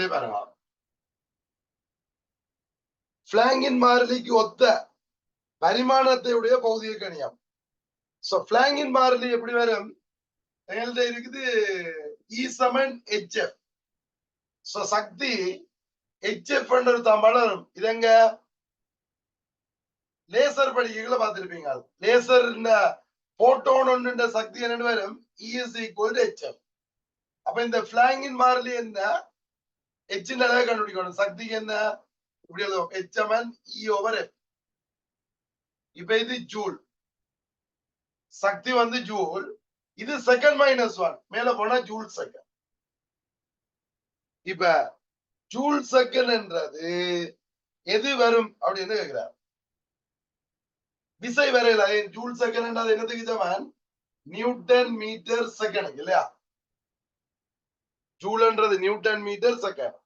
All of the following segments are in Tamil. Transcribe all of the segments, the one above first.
கேள்வி பாருங்க பிளாங்கின் மாறிலிக்கு ஒத்த பரிமாணத்தை உடைய கணியம் சோ பிளாங்கின் மாறிலி எப்படி வரும் எங்கள்கிட்ட இருக்குது இ சமன் ஹெச்எஃப் சோ சக்தி ஹெச்எஃப் ஒரு வளரும் இதெங்க லேசர் படிக்கைகளை பார்த்திருப்பீங்க லேசர் போட்டோன் ஒன்று சக்தி என்ன வரும் இஎஸ் ஈக்குவல் டு ஹெச்எஃப் அப்ப இந்த பிளாங்கின் மாறிலி என்ன ஹெச் அளவு கண்டுபிடிக்கணும் சக்தி என்ன இப்படி எழுதுவோம் ஹெச்எம்என் இ ஓவர் எஃப் இப்ப இது ஜூல் சக்தி வந்து ஜூல் இது செகண்ட் மைனஸ் ஒன் மேல போனா ஜூல் செகண்ட் இப்ப ஜூல் செகண்ட் என்றது எது வரும் அப்படின்னு கேக்குறார் விசை வரையில ஜூல் செகண்ட் என்றது என்னதுக்கு ஜவான் நியூட்டன் மீட்டர் செகண்ட் இல்லையா ஜூல்ன்றது நியூட்டன் மீட்டர் செகண்ட்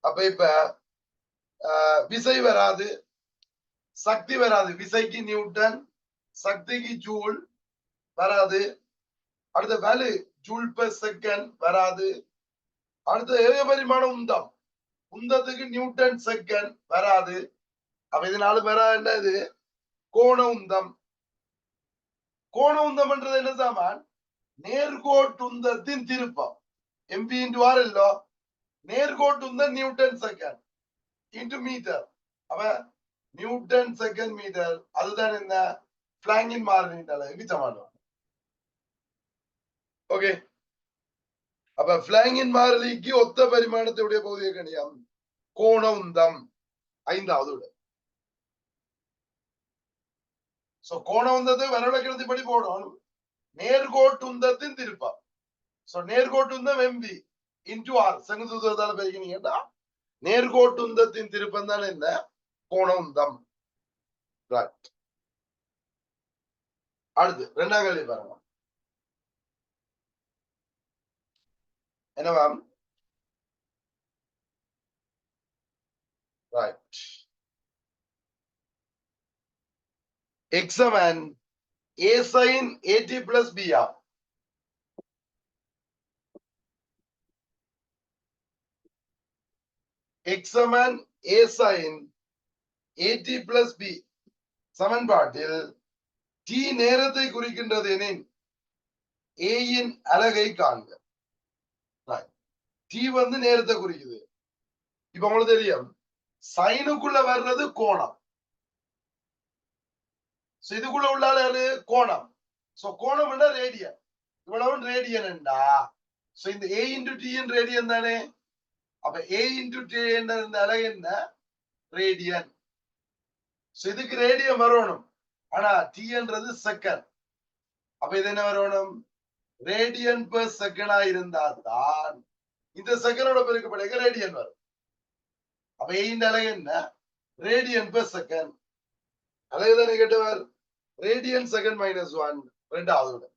அப்ப இப்ப ஆஹ், விசை வராது. சக்தி வராது. விசைக்கு நியூட்டன் சக்திக்கு ஜூல் வராது. அடுத்த வேலு ஜூல் பர் செகண்ட் வராது. அடுத்த ஏக பரிமாண உந்தம். உந்தத்துக்கு நியூட்டன் செகண்ட் வராது. அப்ப இதனால வராது என்ன இது? கோண உந்தம். கோண உந்தம்ன்றது என்ன சாமான்? நேர்கோட்டு உந்தத்தின் திருப்பம். எம்பி இன்டு ஆர் இல்லோ நேர்கோட்டு உந்தம் நியூட்டன் செகண்ட் இன்டு மீட்டர் அப்ப நியூட்டன் செகண்ட் மீட்டர் அதுதான் என்ன பிளாங்கின் மாறிலின் அளவுக்கு சமானம் ஓகே அப்ப பிளாங்கின் மாறிலிக்கு ஒத்த பரிமாணத்துடைய பகுதிய கணியம் கோண உந்தம் ஐந்தாவது விட சோ கோண உந்தத்தை வரவிலக்கணத்தை படி போடணும் நேர்கோட்டு உந்தத்தின் திருப்பம் சோ நேர்கோட்டு உந்தம் எம்பி இன்டு ஆர் செங்குத்துவத்தால பெருக்கினீங்கன்னா நேர்கோட்டுந்தத்தின் திருப்பம் தான் என்ன கோணந்தம் அடுத்து ரெண்டாம் கேள்வி பாருங்க என்னவா right எக்ஸமன் A sine AT plus B Pia எக்ஸமன் A sine AT plus B சமன்பாட்டில் டி நேரத்தை குறிக்கின்றது எனின் ஏயின் அலகை காண்க. டி வந்து நேரத்தை குறிக்குது. இப்ப உங்களுக்கு தெரியும். சைனுக்குள்ள வர்றது கோணம். இதுக்குள்ள உள்ளால கோணம் சோ கோணம். என்ன ரேடியன் இவ்வளவு ரேடியன் என்றா சோ இந்த ஏ இன்டு டி ரேடியன் தானே? அப்ப ஏ இன்டு டி என்ற இந்த என்ன? ரேடியன் சோ இதுக்கு ரேடியன் வரணும். ஆனா டின்றது செகண்ட் அப்ப இது என்ன வரணும்? ரேடியன் பெர் செகண்டா இருந்தா தான் இந்த செகண்டோட பெருக்கப்படுக ரேடியன் வரும். அப்ப இந்த அலை என்ன? ரேடியன் பெர் செகண்ட் அலகு தானே கேட்டவர் ரேடியன் செகண்ட் மைனஸ் ஒன் ரெண்டாவது உடன்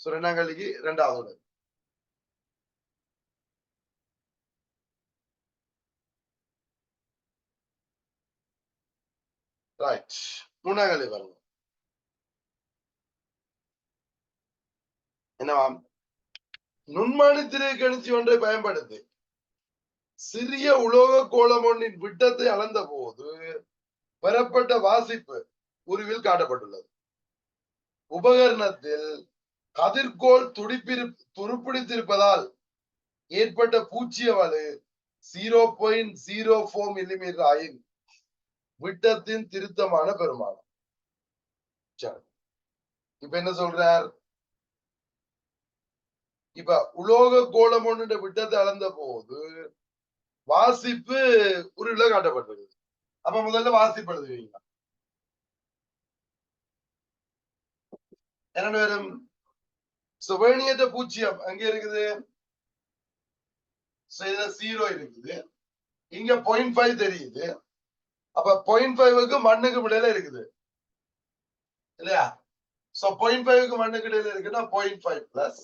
சோ ரெண்டாம் கல்விக்கு ரெண்டாவது உடன் ரைட் மூணாம் கல்வி பாருங்க என்னவாம் நுண்மானி திரைக்கணிச்சி ஒன்றை பயன்படுத்தி. சிறிய உலோக கோலம் ஒன்றின் விட்டத்தை அளந்த போது பெறப்பட்ட வாசிப்பு உருவில் காட்டப்பட்டுள்ளது. உபகரணத்தில் கதிர்கோள் துடிப்பிரு துருப்பிடித்திருப்பதால் ஏற்பட்ட பூச்சிய வலு zero point zero four millimetre ஆயின் விட்டத்தின் திருத்தமான பெருமானம் இப்ப என்ன சொல்றார்? இப்ப உலோக கோலம் ஒன்று விட்டத்தை அளந்த போது வாசிப்பு உருவில காட்டப்பட்டிருக்கு. அப்ப முதல்ல வாசிப்பு எழுதுவீங்க என்ன வரும் சுவேணியற்ற பூச்சியம் அங்க இருக்குது? சீரோ இருக்குது. இங்க பாயிண்ட் ஃபைவ் தெரியுது. அப்ப பாயிண்ட் ஃபைவுக்கு மண்ணுக்கு இடையில இருக்குது. இல்லையா? சோ பாயிண்ட் ஃபைவுக்கு மண்ணுக்கு இடையில இருக்குன்னா பாயிண்ட் ஃபைவ் பிளஸ்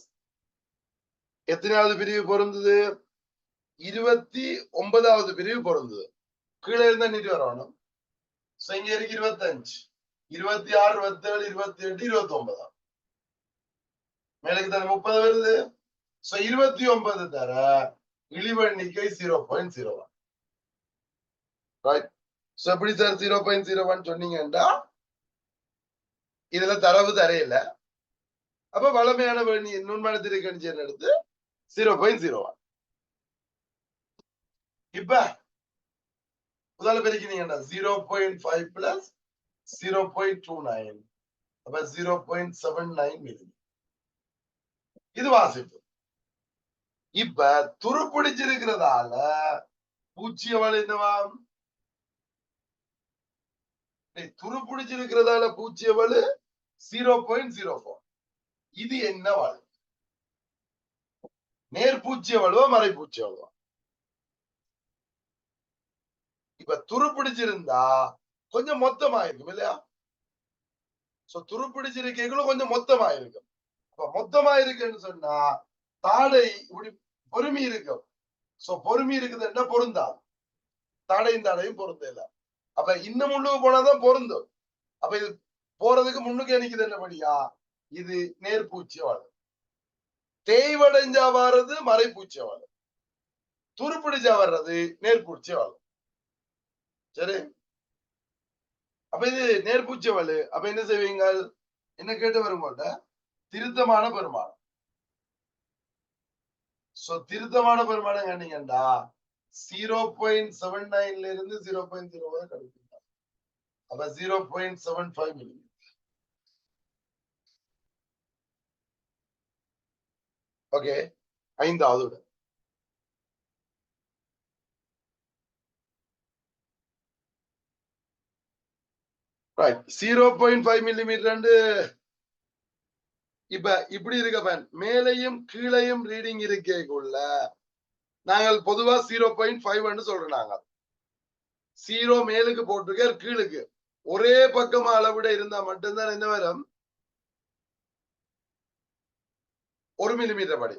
எத்தனாவது பிரிவு பொருந்தது? இருபத்தி ஒன்பதாவது பிரிவு பொருந்தது. கீழே இருந்தா நீட்டு வரணும். சோ இங்க இருக்கு இருபத்தஞ்சு. இருபத்தி ஆறு இருபத்தி ஏழு இருபத்தி எட்டு இருபத்தி ஒன்பதாம் மேலுக்கு தானே முப்பது வருது. சோ இருபத்தி ஒன்பது தர இழிவண்ணிக்கை zero point zero right so எப்படி sir zero point zero one சொன்னீங்கன்னா இதுல தரவு தரையில அப்ப வளமையான வேணி நுண்மணத்திற்கு கணிச்சன் எடுத்து? ஜீரோ பாயிண்ட் ஜீரோ ஒன் இப்ப முதல்ல பெருக்கினீங்கன்னா zero point five plus zero point two nine அப்ப zero point seven nine milli இது வாசிப்பு. இப்ப துருப்பிடிச்சிருக்கிறதால பூச்சியவள் என்னவா துருப்பிடிச்சிருக்கிறதால பூச்சியவள் ஜீரோ பாயிண்ட் ஜீரோ போர் இது என்ன வாழ் நேர்பூச்சிய வலுவா மறைப்பூச்சிய வலுவா இப்ப துருப்பிடிச்சிருந்தா கொஞ்சம் மொத்தமா இருக்கும் இல்லையா? சோ துருப்பிடிச்சிருக்கீங்களும் கொஞ்சம் மொத்தமா இருக்கும். அப்ப மொத்தமா இருக்குன்னு சொன்னா தாடை இப்படி பொறுமை இருக்கும். சோ பொறுமை இருக்குதுன்னா பொருந்தா தாடையும் தாடையும் பொருந்த இல்லை அப்ப இன்னும் முன்னுக்கு போனாதான் பொருந்தும். அப்ப இது போறதுக்கு முன்னுக்கு நிக்குது என்னபடியா இது நேர்பூச்சிய வாழும் தேய்வடைஞ்சா வர்றது மறைப்பூச்சிய வாழும் துருப்பிடிச்சா வர்றது நேர்பூச்சிய வாழும் சரி? அப்ப இது நேர்பூச்சிய வாழு அப்ப என்ன செய்வீங்க? என்ன கேட்டு வரும்போது திருத்தமான பெருமானம் சோ திருத்தமான பெருமானம் கண்டீங்கண்டா ஜீரோ பாயிண்ட் செவன் நைன்ல இருந்து ஜீரோ பாயிண்ட் ஜீரோ வரை கிடைக்கும் அப்ப zero point seven five millimetre okay ஐந்தாவது விட. ஜீரோ பாயிண்ட் ஃபைவ் மில்லிமீட்டர் இப்ப இப்படி இருக்க பேன் மேலையும் கீழையும் ரீடிங் இருக்கேக்குள்ள நாங்கள் பொதுவா ஜீரோ பாயிண்ட் ஃபைவ்னு சொல்றோம் நாங்க. ஜீரோ மேலுக்கு போட்டிருக்க கீழுக்கு. ஒரே பக்கமா அளவிட இருந்தா மட்டும்தான் என்ன வரும்? ஒரு மில்லிமீட்டர் படி.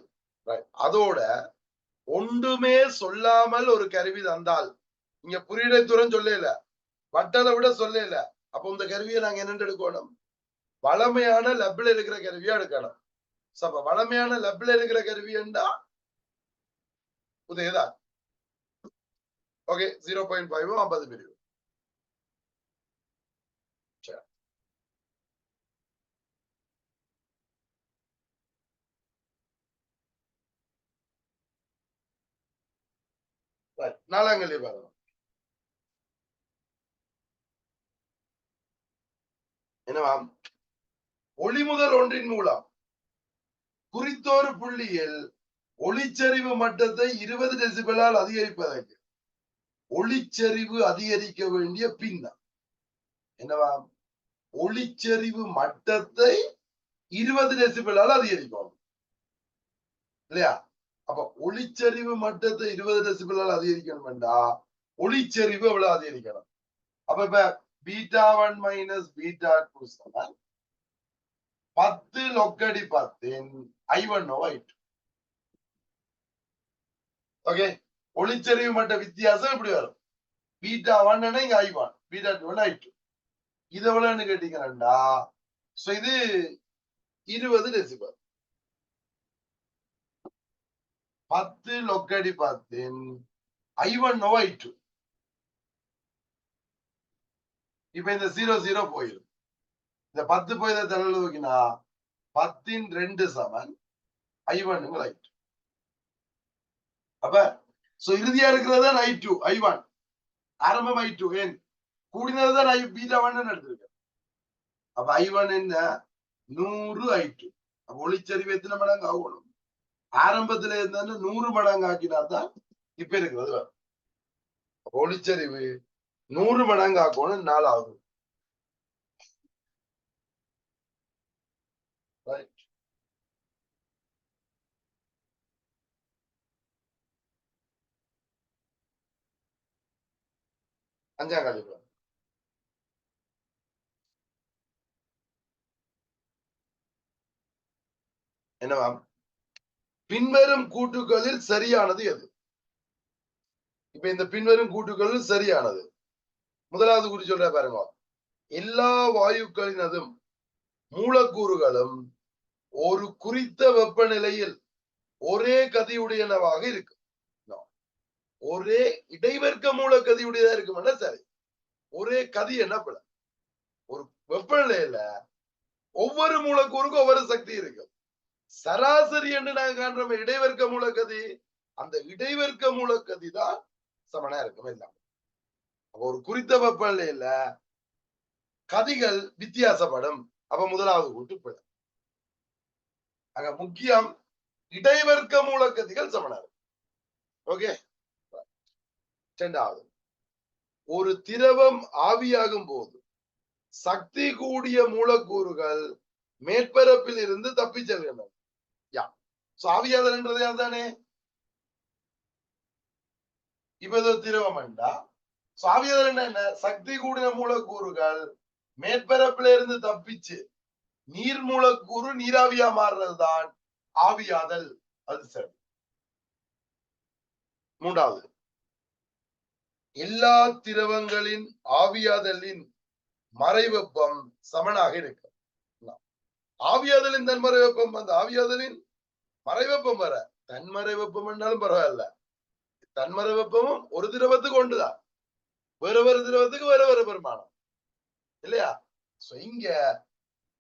அதோட ஒன்றுமே சொல்லாமல் ஒரு கருவி தந்தால் இங்க புரியடை தூரம் சொல்லல வட்டதை விட சொல்லல அப்ப இந்த கருவியை நாங்க என்னென்று எடுக்கணும்? வளமையான லெப்ல இருக்கிற கருவியா எடுக்கணும். அப்ப வளமையான லெப்ல இருக்கிற கருவியண்டா ஓகே ஜீரோ பாயிண்ட் ஃபைவ் ஐம்பது பிரிவு நாலாம் கேள்வி பாருங்க என்னவா ஒளிமுதல் ஒன்றின் மூலம் குறித்தோரு புள்ளியில் ஒளிச்சரிவு மட்டத்தை இருபது டெசிபலால் அதிகரிப்பதற்கு ஒளிச்சரிவு அதிகரிக்க வேண்டிய பின்னம். என்னவா? ஒளிச்சரிவு மட்டத்தை இருபது டெசிபலால் அதிகரிக்கணும் இல்லையா? அப்ப ஒளிச்சரிவு மட்டத்தை இருபது டெசிபலால் அதிகரிக்கணும்டா ஒளிச்சரிவு எவ்வளவு அதிகரிக்கணும்? அப்ப இப்ப beta one minus beta two சமன் பத்து லொக்கடி பத்தின் I one O I two okay ஒளிச்செறிவு மட்ட வித்தியாசம் இப்படி வரும். பீட்டா ஒன் இங்க I one beta two I two இது எவ்வளவுன்னு கேட்டீங்கன்னா சோ இது இருபது டெசிபல் பத்து லொக்கடி பத்தின் I one no I two இப்ப இந்த ஜீரோ ஜீரோ போயிடும் இந்த பத்து போய் தலையில தூக்கினா பத்தின் ரெண்டு சமன் ஐ ஒன் ஐ டூ அப்ப சோ இறுதியா இருக்கிறது தான் ஐ டூ ஐ ஒன் ஆரம்பம் ஐ டூ ஏன்? கூடினது தான் ஐ பீட்டா ஒன் எடுத்திருக்கேன் அப்ப ஐ ஒன் என்ன? நூறு ஐ டூ அப்ப ஒளிச்சரிவு எத்தனை மடங்கு ஆகணும்? ஆரம்பத்துல இருந்தாலும் நூறு மடங்கு ஆக்கினா தான் இப்ப இருக்கிறது வரும். ஒளிச்சரிவு நூறு மடங்கு ஆக்கணும் நாலாவது ஆகும் அஞ்சாம் கழிப்பு என்னவா பின்வரும் கூட்டுகளில் சரியானது எது? இப்ப இந்த பின்வரும் கூட்டுகளில் சரியானது. முதலாவது குறி சொல்ற பாருங்க. எல்லா வாயுக்களினதும் மூலக்கூறுகளும் ஒரு குறித்த வெப்பநிலையில் ஒரே கதியுடையனவாக இருக்கும் ஒரே இடைவர்க்க மூல கதியுடையதா இருக்கும்னா சரி? ஒரே கதி என்ன பல? ஒரு வெப்பநிலையில ஒவ்வொரு மூலக்கூறுக்கும் ஒவ்வொரு சக்தி இருக்கு. சராசரி என்று நாங்க காண்றோம் இடைவர்க்க மூலக்கதி அந்த இடைவர்க்க மூலக்கதி தான் சமனா இருக்கும் எல்லாம் ஒரு குறித்த வெப்பநிலையில கதிகள் வித்தியாசப்படும். அப்ப முதலாவது கூட்டு பிழை. அங்க முக்கியம் இடைவர்க்க மூலக்கதிகள் சமனா இருக்கும் ஓகே? இரண்டாவது ஒரு திரவம் ஆவியாகும் போது சக்தி கூடிய மூலக்கூறுகள் மேற்பரப்பில் இருந்து தப்பி செல்கின்றன. யா. ஆவியாதல்ன்றது யார் தானே? இப்ப திரவம் என்றா? சோ ஆவியாதல் என்ன? சக்தி கூடிய மூலக்கூறுகள் மேற்பரப்பில இருந்து தப்பிச்சு நீர் மூலக்கூறு நீராவியா மாறுறதுதான் ஆவியாதல். அது சரி. மூன்றாவது எல்லா திரவங்களின் ஆவியாதலின் மறைவெப்பம் சமனாக இருக்கும் ஆவியாதலின் தன்மறை வெப்பம் அந்த ஆவியாதலின் மறைவெப்பம் வர தன்மறை வெப்பம் என்றாலும் பரவாயில்ல. தன்மறை வெப்பமும் ஒரு திரவத்துக்கு ஒன்றுதான். வேற வேறு திரவத்துக்கு வேற வேற பெருமானம். இல்லையா? இங்க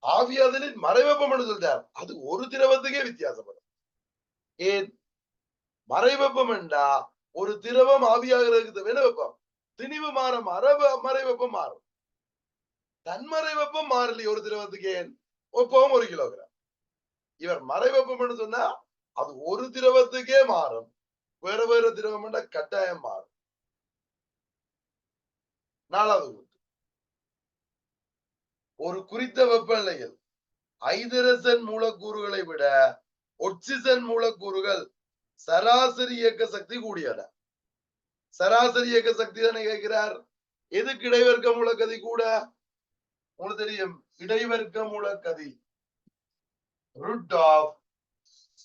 ஆவியாதலின் மறைவெப்பம் என்று சொல்றார். அது ஒரு திரவத்துக்கே வித்தியாசப்படும். ஏன்? மறைவெப்பம் என்றா ஒரு திரவம் ஆவியாகிறதுக்கு தேவையான வெப்பம்? திணிவு மாற மாற மறை வெப்பம் மாறும். தன்மறை வெப்பம் மாறலையே ஒரு திரவத்துக்கு. ஏன் ஒப்பவும் ஒரு கிலோகிராம். இவர் மறைவெப்பம் என்று சொன்னா அது ஒரு திரவத்துக்கே மாறும். வேற வேற திரவம் கட்டாயம் மாறும். நாலாவது ஒரு குறித்த வெப்பநிலையில் ஐதரசன் மூலக்கூறுகளை விட ஒட்சிசன் மூலக்கூறுகள் சராசரி இயக்க சக்தி கூடியன சராசரி இயக்க சக்தி தானே கேட்கிறார். எதுக்கு இடைவர்க்க மூலக்கதி கூட? உங்களுக்கு தெரியும் இடைவர்க்க மூலக்கதி root of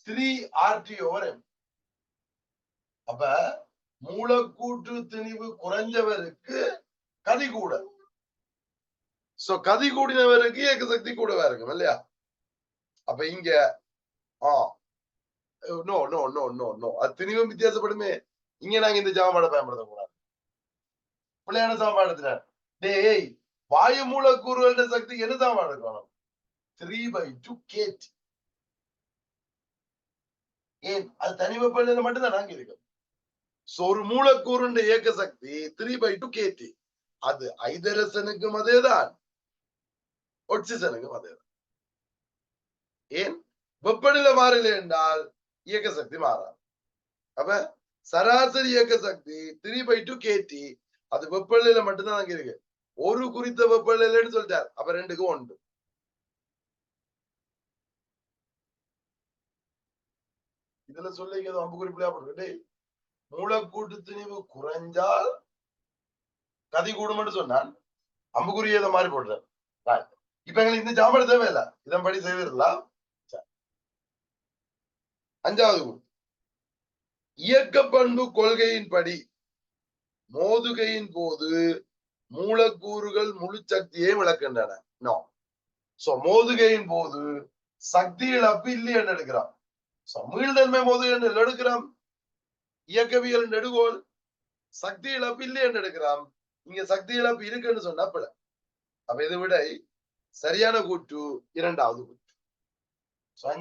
three RT over M அப்ப மூலக்கூற்று திணிவு குறைஞ்சவருக்கு கதி கூட. சோ கதி கூடினவருக்கு இயக்க சக்தி கூடவா இருக்கும் இல்லையா? அப்ப இங்க ஆஹ் no no no no no அது திணிவும் வித்தியாசப்படுமே இங்க நாங்க இந்த சாப்பாடை பயன்படுத்த கூடாது பிள்ளையான சாப்பாடு டேய் வாயு மூலக்கூறுகள சக்தி என்ன சாப்பாடு இருக்கணும் த்ரீ பை டூ கேட் ஏன் அது தனி மட்டும்தான் நாங்க இருக்கோம் சோ ஒரு மூலக்கூறுண்ட இயக்க சக்தி த்ரீ பை டூ கேடி அது ஐதரசனுக்கும் அதேதான் ஒட்சிசனுக்கும் அதேதான் ஏன் வெப்பநிலை மாறல என்றால் இயக்க சக்தி மாறாது. அப்ப சராசரி இயக்க சக்தி த்ரீ பை டூ கேடி அது வெப்பநிலையில மட்டும்தான் அங்க இருக்கு. ஒரு குறித்த வெப்பநிலைன்னு சொல்லிட்டார். அப்ப ரெண்டுக்கும் ஒன்று. இதுல அம்பு அம்புக்குறிப்பிலையா போட்டு மூலக்கூட்டு திணிவு குறைஞ்சால் கதி கூடும்னு சொன்னான். அம்புக்குரிய இதை மாதிரி போடுறேன் இப்ப எங்களுக்கு இந்த ஜாமட தேவையில்ல. இதன்படி செய்வீர்களா? அஞ்சாவது குரு. இயக்க பண்பு கொள்கையின்படி மோதுகையின் போது மூலக்கூறுகள் முழு சக்தியை விளக்கின்றன நோ சோ மோதுகையின் போது சக்தி இழப்பு இல்லை என்று எடுக்கிறான். So, மீள்தன்மை மோதுகை என்று எடுக்கிறான். இயக்கவியல் நெடுகோல் சக்தி இழப்பு இல்லை என்று எடுக்கிறோம் இங்க சக்தி இழப்பு இருக்குன்னு சொன்னா பிழை அப்ப இதை விட சரியான கூற்று இரண்டாவது கூற்று. So,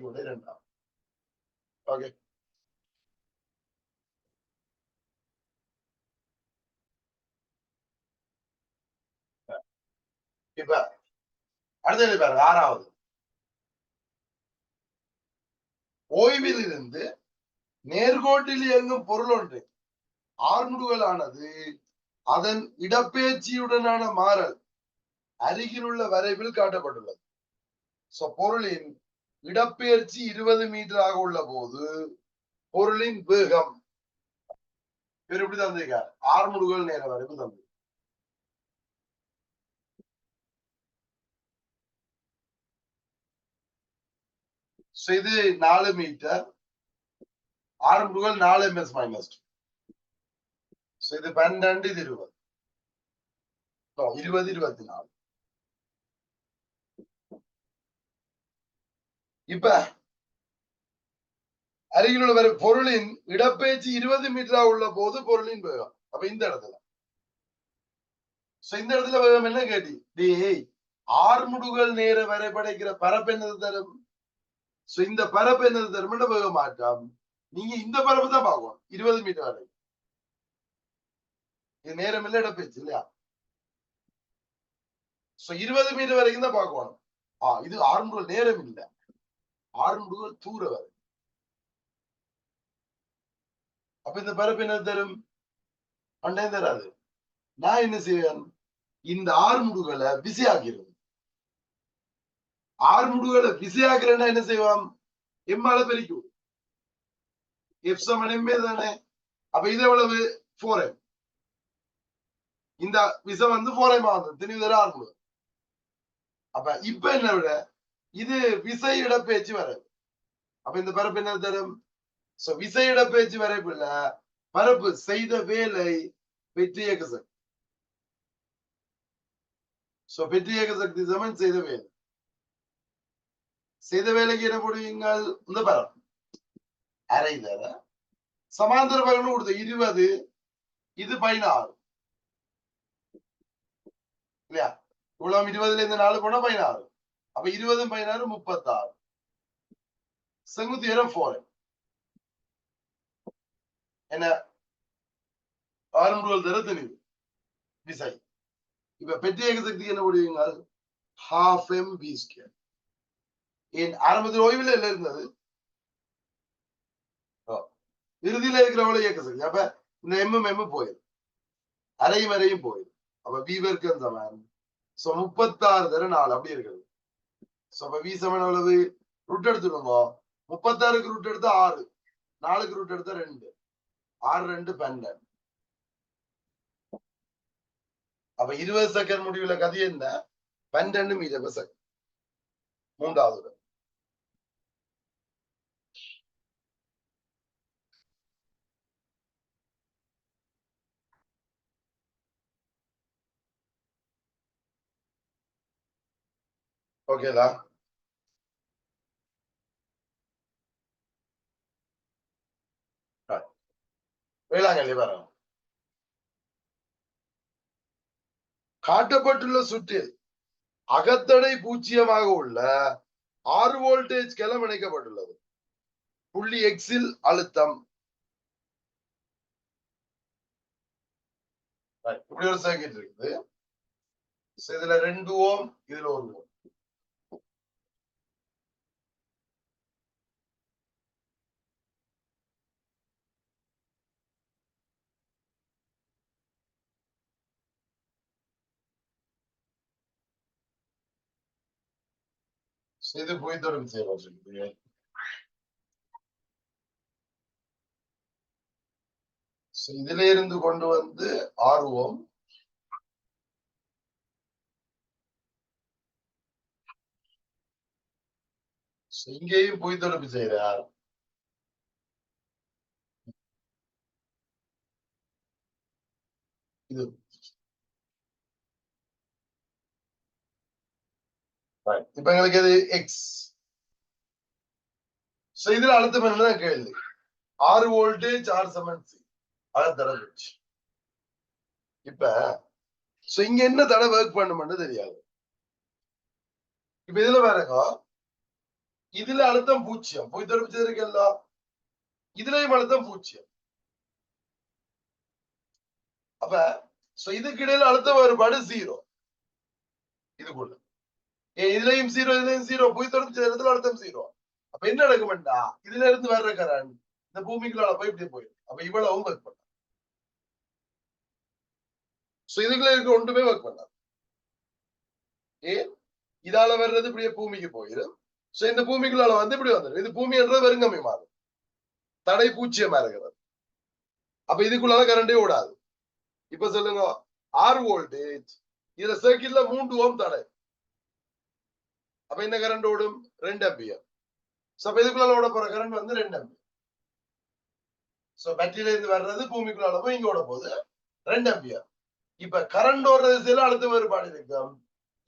கூட இரண்டாவது Okay. இப்ப அடுத்தது பாருங்க ஆறாவது. ஓய்வில் இருந்து நேர்கோட்டில் இயங்கும் பொருள் ஒன்று. ஆர்முடுகளானது அதன் இடப்பெயர்ச்சியுடனான மாறல் அருகிலுள்ள வரைவில் காட்டப்பட்டுள்ளது. சோ பொருளின் இடப்பெயர்ச்சி இருபது மீட்டராக உள்ள போது பொருளின் வேகம். இவர் எப்படி தந்திருக்கார்? ஆர்முடுகள் நேர வரைவு தந்து இது நாலு மீட்டர் ஆர்முடுகள் நாலு எம்எஸ் மைனஸ் இது பன்னெண்டு இது இருபது. இருபது இருபத்தி நாலு. இப்ப அருகில் உள்ள பொருளின் இடப்பெயர்ச்சி இருபது மீட்டரா உள்ள போது பொருளின் வேகம். அப்ப இந்த இடத்துல. இந்த இடத்துல வேகம் என்ன கேட்டி? டேய் ஆர்முடுகள் நேர வரைபடைக்கிற பரப்பு என்னது தரும்? சோ இந்த பரப்பு என்னது தரும்? வேக மாற்றம். நீங்க இந்த பரப்பு தான் பார்க்கணும். இருபது மீட்டர் வரை. இது நேரம் இல்ல இடப்பெயர்ச்சி இல்லையா? சோ இருபது மீட்டர் வரைக்கும் தான் பார்க்கணும். ஆ இது ஆர்முடுகள் நேரம் இல்ல. ஆறுமுடுகள் தூர வரும் அப்ப இந்த பரப்பு என்ன தரும்? அண்டே தராது. நான் என்ன செய்வேன்? இந்த ஆறுமுடுகளை விசையாகிறது ஆறுமுடுகளை விசையாகிறேன்னா என்ன செய்வான் எம்மால பெருக்கும் எஃப் சமன் எம்ஏ தானே? அப்ப இது எவ்வளவு? ஃபோர் எம் இந்த விசை வந்து ஃபோர் எம் ஆகுது. திரும்பி தர ஆறுமுடுகள் அப்ப இப்ப என்ன விட இது விசை இடப்பெயர்ச்சி வராது அப்ப இந்த பரப்பு என்ன தரும்? சோ விசை இடப்பெயர்ச்சி வரைப்புல பரப்பு செய்த வேலை வெற்றி இயக்க சக்தி சோ வெற்றி இயக்க சக்தி சமன் செய்த வேலை. செய்த வேலைக்கு என்ன போடுவீங்கள்? இந்த பரப்பு. அரை தர. சமாந்தர பகல் கொடுத்த இருபது. இது பதினாறு. இல்லையா? இவ்வளவு இருபதுல இருந்து நாலு போனா பதினாறு. அப்ப இருபதும் பதினாறு முப்பத்தாறு செங்குத்து உயரம் போர் என்ன ஆறு முதல் நீர் விசை இப்ப பெற்றியக சக்தி என்ன முடியுங்க ஹாஃப் எம் பி ஸ்கேர் ஏன் ஆரம்பத்தில் ஓய்வில் இல்ல இருந்தது இறுதியில இருக்கிறவங்கள இயக்க சக்தி அப்ப இந்த எம்எம் எம் போயிடும் அரையும் அரையும் போயிடும் அப்ப பி வர்க்கம் சமன் சோ முப்பத்தாறு தர நாலு அப்படி இருக்கிறது அப்ப வி செவன் எவ்வளவு ரூட் எடுத்துக்கோங்க. முப்பத்தாறுக்கு ரூட் எடுத்தா ஆறு. நாலுக்கு ரூட் எடுத்தா ரெண்டு. ஆறு ரெண்டு பன்னெண்டு. அப்ப இருபது செகண்ட் முடிவுல கதை என்ன? பன்னெண்டு மீட்டர் செகண்ட் மூன்றாவது. ஓகேதா வேளாங்கண்ணி பாருங்க காட்டப்பட்டுள்ள சுற்றில் அகத்தடை பூஜ்ஜியமாக உள்ள ஆறு வோல்டேஜ் கிளம் இணைக்கப்பட்டுள்ளது. புள்ளி எக்ஸில் அழுத்தம். இப்படி ஒரு சர்க்கிட் இருக்குது. இதுல ரெண்டு ஓம் இதுல ஒரு ஓம். செய்து இது போய் தொடர்பு இதுல இருந்து கொண்டு வந்து ஆர்வம் இங்கேயும் பொய் தொடர்பு செய்யறார் இது இப்ப எங்களுக்கு அது எக்ஸ் இதுல அடுத்த என்னதான் கேள்வி ஆறு வோல்டேஜ் ஆறு செவன் சி அதை தடை இப்ப சோ இங்க என்ன தடை ஒர்க் பண்ணுமென்னு தெரியாது இப்ப இதுல பாருங்க இதுல அழுத்தம் பூஜ்ஜியம் போய் தொடர்பு இதுலயும் அழுத்தம் பூஜ்ஜியம் அப்ப சோ இதுக்கு இடையில அழுத்த வேறுபாடு ஜீரோ இதுக்குள்ள இதுலயும் ஜீரோ இதுலயும் ஜீரோ போய் தொடர்பு இடத்துல அழுத்தம் ஜீரோ அப்ப என்ன நடக்கும்டா இதுல இருந்து வர்ற கரண்ட் இந்த பூமிக்குள்ள போய் இப்படி போயிடும். அப்ப இவ்வளவும் ஒர்க் பண்ண சோ இதுக்குள்ள இருக்க ஒன்றுமே ஒர்க் பண்ணாது. ஏன் இதால வர்றது இப்படியே பூமிக்கு போயிடும். சோ இந்த பூமிக்குள்ளால வந்து இப்படி வந்துடும். இது பூமி என்ற வெறுங்கம்மி மாறும். தடை பூச்சியமா இருக்கிறது அப்ப இதுக்குள்ளால கரண்டே ஓடாது. இப்ப சொல்லுங்க ஆறு வோல்டேஜ் இதுல சர்க்கிட்ல மூன்று ஓம் தடை. அப்ப இந்த கரண்ட் ஓடும் ரெண்டு அம்பியர் சோ அப்ப இதுக்குள்ள ஓட போற கரண்ட் வந்து ரெண்டு அம்பியர் சோ பேட்டரியில இருந்து வர்றது பூமிக்குள்ள போய் இங்க ஓட போகுது ரெண்டு அம்பியர் இப்ப கரண்ட் ஓடுற திசையில அழுத்த வேறுபாடு இருக்கும்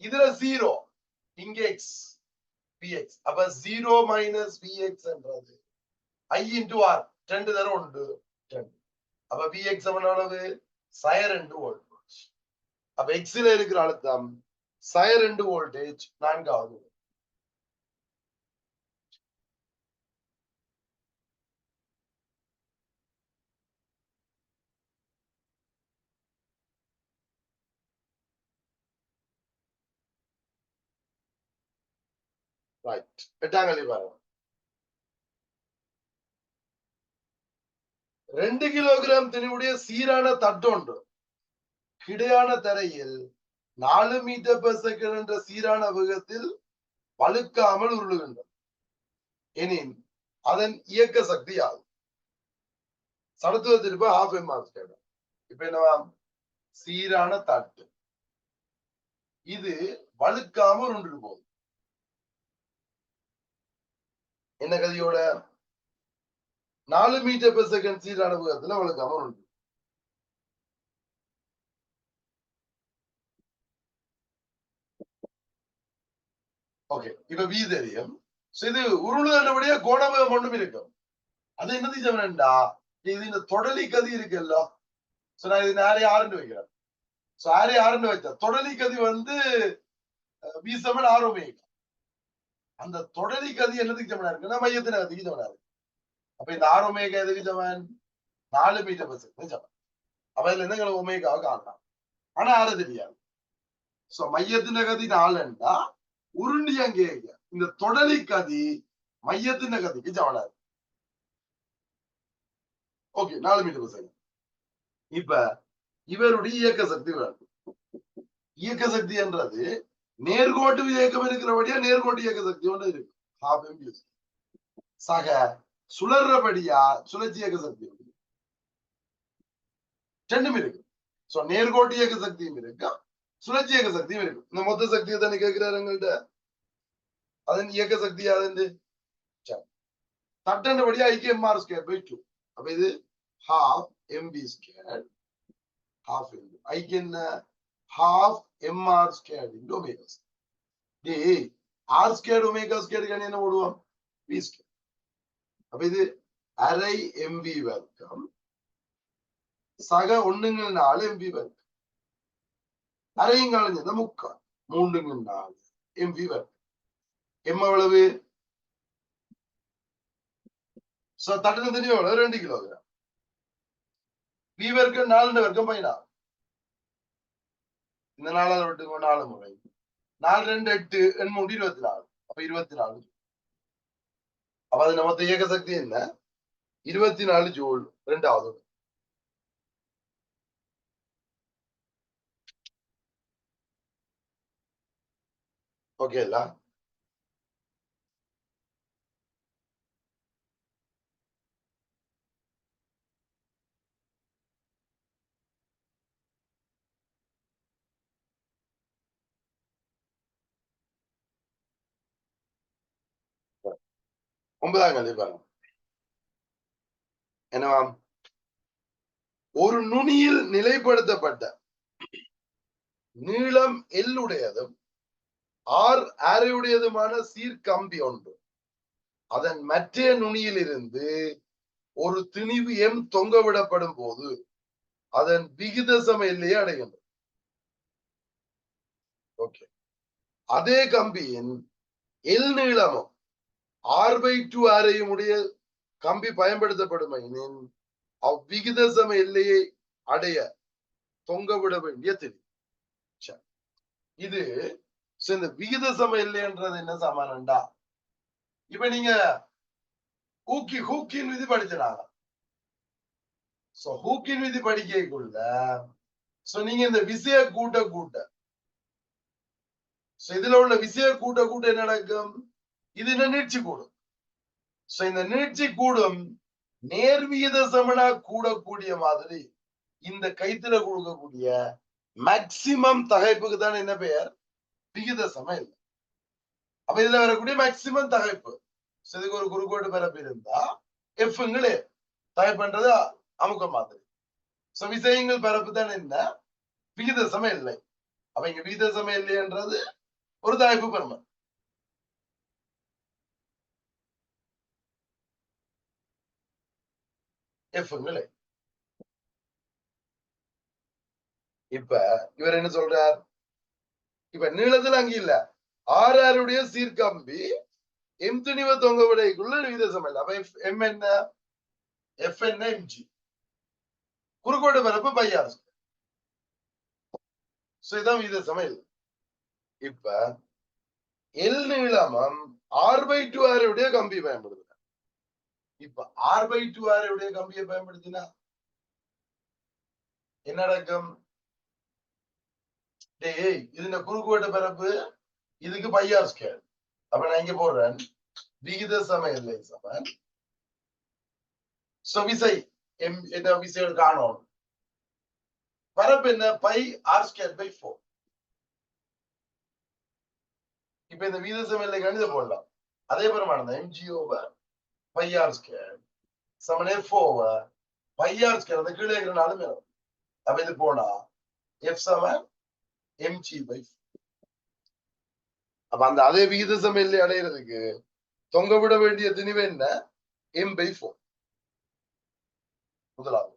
இதுல ஜீரோ இங்க எக்ஸ் பிஎக்ஸ் அப்ப ஜீரோ மைனஸ் பிஎக்ஸ் என்றது. ஐ இன்டு ஆர் ரெண்டு தரம் உண்டு ரெண்டு அப்ப வி எக்ஸ் எவ்வளவு சய ரெண்டு வோல்டேஜ் அப்ப எக்ஸ்ல இருக்கிற அழுத்தம் சய ரெண்டு வோல்டேஜ் நான்காவது ரைட் எட்டாம் பாருங்க ரெண்டு கிலோகிராம் திணிவுடைய சீரான தட்டொன்று கிடையான தரையில் நாலு மீட்டர் பெர் செகண்ட் என்ற சீரான வேகத்தில் வழுக்காமல் உருளுகின்றது எனின் அதன் இயக்க சக்தி ஆகும் சடத்துவ திருப்ப ஹாஃப் எம் ஆர் இப்ப என்னவா சீரான தட்டு இது வழுக்காமல் உருண்டு போகுது என்ன கதியோட? நாலு மீட்டர் பெர் செகண்ட் சீர் அனுபவத்துல அவளுக்கு அமர் உண்டு. ஓகே இப்ப வி தெரியும். இது உருளுதனுடைய கோணவேகம் ஒன்றும் இருக்கும். அது என்ன சொன்னா இது இந்த தொடலி கதி இருக்குல்ல? சோ நான் இது நேரே ஆறுன்னு வைக்கிறேன். சோ ஆரே ஆறுன்னு வச்சேன் தொடலி கதி வந்து வி செவன் ஆர் ஒமேகா அந்த தொடலி கதி என்னதுக்கு சமனா இருக்குன்னா மையத்தின் கதிக்கு சமனா இருக்கு. அப்ப இந்த ஆறு ஒமேகா எதுக்கு சமன் நாலு மீட்டர் பஸ் சமன் அப்ப இதுல இருந்து எங்களுக்கு ஒமேகாவை காணலாம் ஆனா ஆறு தெரியாது. சோ மையத்தின் கதி நாலுன்னா உருண்டி அங்கே இந்த தொடலி கதி மையத்தின் கதிக்கு சமனா இருக்கு. ஓகே நாலு மீட்டர் பஸ் இப்ப இவருடைய இயக்க சக்தி இயக்க சக்தி என்றது நேர்கோட்டு இயக்கம் இருக்கிறபடியா நேர்கோட்டு இயக்க சக்தி ஒன்று இருக்கு. ஹாஃப் எம்பியூஸ் சக சுழறபடியா சுழற்சி இயக்க சக்தி உண்டு. ரெண்டும் இருக்கு. சோ நேர்கோட்டு இயக்க சக்தியும் இருக்கு. சுழற்சி இயக்க சக்தியும் இருக்கு. இந்த மொத்த சக்தியை தானே கேட்கிறாரு எங்கள்கிட்ட? அதன் இயக்க சக்தி அது தட்டண்டபடியா ஐக்கிய எம்ஆர் ஸ்கேர் பை டூ அப்ப இது half MP square half MP ஐக்கிய என்ன? Half MR squared into omega squared. டேய் R squared omega squared க்கு என்ன போடுவோம் V squared. அப்ப இது அரை MV வர்க்கம் சக ஒண்ணுங்க நாலு MV வர்க்கம் அரையும் கலைஞ்சது முக்கால் மூன்றுங்க நாலு MV வர்க்கம் எம் எவ்வளவு சோ தட்டுன தண்ணி எவ்வளவு ரெண்டு கிலோகிராம் வி வர்க்கம் நாலு வர்க்கம் பதினாறு இந்த நாலாவது விட்டுக்கோ நாலு முறை. நாலு ரெண்டு எட்டு எண் மூணு இருபத்தி நாலு அப்ப இருபத்தி நாலு அப்ப அது நமக்கு இயக்க சக்தி என்ன? இருபத்தி நாலு ஜூல் ரெண்டாவது ஓகே இல்ல ஒன்பதாம் கல்வி பாருங்க. என்னவாம் ஒரு நுனியில் நிலைப்படுத்தப்பட்ட நீளம் எல்லுடையதும் ஆர் ஆரையுடையதுமான சீர்கம்பி ஒன்று. அதன் மற்ற நுனியிலிருந்து ஒரு திணிவு எம் தொங்க விடப்படும் போது அதன் விகித சம எல்லையை அடைகின்றது. ஓகே அதே கம்பியின் எல் நீளமும் ஆர் பை டூ ஆரையும் உடைய கம்பி பயன்படுத்தப்படும். அவ்விகித சம எல்லையை அடைய தொங்க விட வேண்டிய திணி இது இந்த விகித சம எல்லைன்றது என்ன சமானம்டா? இப்ப நீங்க ஹூக்கி ஹூக்கின் விதி படிச்சிடாங்க சோ ஹூக்கின் விதி படிக்கக்குள்ள சோ நீங்க இந்த விசைய கூட்ட கூட்ட சோ இதுல உள்ள விசைய கூட்ட கூட்ட என்ன நடக்கும்? இது என்ன நீட்சி கூடும். சோ இந்த நீட்சி கூடும் நேர்விகித சமனா கூடக்கூடிய மாதிரி இந்த கைத்துல கொடுக்கக்கூடிய மேக்சிமம் தகைப்புக்கு தான் என்ன பெயர்? விகித சம இல்லை. அப்ப இதுல வரக்கூடிய மேக்சிமம் தகைப்பு. இதுக்கு ஒரு குறுக்கோட்டு பிறப்பு இருந்தா எஃப்ங்களே தகைப்புன்றது அமுக்க மாதிரி. சோ விசயங்கள் பிறப்பு தான் என்ன? விகித சம இல்லை. அப்ப இங்க விகித சம இல்லைன்றது ஒரு தகைப்பு பெருமை. எஃப்ங்களே இப்ப இவர் என்ன சொல்றார்? இப்ப நீளத்துல அங்க இல்ல. ஆர் ஆருடைய சீர்கம்பி எம் துணிவ தொங்க விடைக்குள்ள விகிதசம் இல்ல அப்ப எம் என்ன? எஃப் என்ன? எம்ஜி குறுக்கோடு பரப்பு பையார் சோ இதான் விகிதசம் சமையல் இப்ப எல் நீளமம் ஆர் பை டூ ஆருடைய கம்பி பயன்படுது இப்ப ஆர் பை டூ ஆருடைய கம்பியை பயன்படுத்தினா என்ன நடக்கும்? டேய் இதுல குறுக்குவட்ட பரப்பு இதுக்கு பையார் ஸ்கேர் அப்ப நான் இங்க போடுறேன். விகித சம எல்லை சமன். சோ விசை எம் என்ன விசைகள் காணும்? பரப்பு என்ன? Pi R square by four இப்ப இந்த விகித சம எல்லை கணித போடலாம். அதே பிரமாணம் தான் MG over pi R square சமன் எஃப் பை ஆர் ஸ்கேல் அந்த கீழே இருக்கிறனாலும் மேலும் அப்ப இது போனா எஃப் சமன் எம்ஜி பை அப்ப அந்த அதே விகித சமையல் அடையிறதுக்கு தொங்க விட வேண்டிய திணிவு என்ன? எம் பை ஃபோர் முதலாவது.